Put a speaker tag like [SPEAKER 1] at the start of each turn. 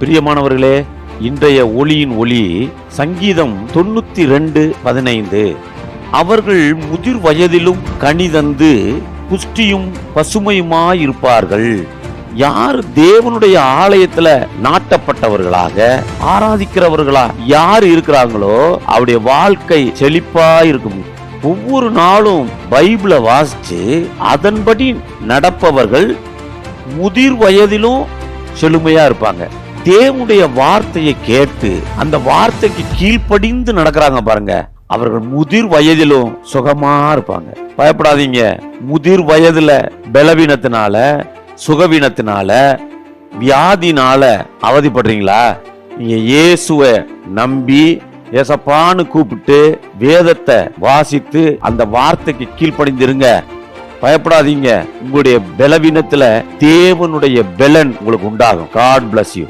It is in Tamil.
[SPEAKER 1] பிரியமானவர்களே இன்றைய ஒளியின் ஒளி சங்கீதம் தொண்ணூத்தி ரெண்டு பதினைந்து. அவர்கள் முதிர் வயதிலும் கனிதந்து புஷ்டியும் பசுமையுமாயிருப்பார்கள். யார் தேவனுடைய ஆலயத்துல நாட்டப்பட்டவர்களாக ஆராதிக்கிறவர்களா யார் இருக்கிறாங்களோ அவருடைய வாழ்க்கை செழிப்பா இருக்கும் ஒவ்வொரு நாளும் பைபிளை வாசிச்சு அதன்படி நடப்பவர்கள் முதிர் வயதிலும் செழுமையா இருப்பாங்க. தேவனுடைய வார்த்தையை கேட்டு அந்த வார்த்தைக்கு கீழ்ப்படிந்து நடக்கிறாங்க பாருங்க. அவர்கள் முதிர் வயதிலும் சுகமா இருப்பாங்க. பயப்படாதீங்க. முதிர் வயதுல பலவீனத்தினால சுகவீனத்தினால வியாதினால அவதிப்படுறீங்களா? நீங்க இயேசுவை நம்பி ஏசப்பான்னு கூப்பிட்டு வேதத்தை வாசித்து அந்த வார்த்தைக்கு கீழ்ப்படிந்திருங்க. பயப்படாதீங்க. உங்களுடைய பலவீனத்துல தேவனுடைய பலன் உங்களுக்கு உண்டாகும். God bless you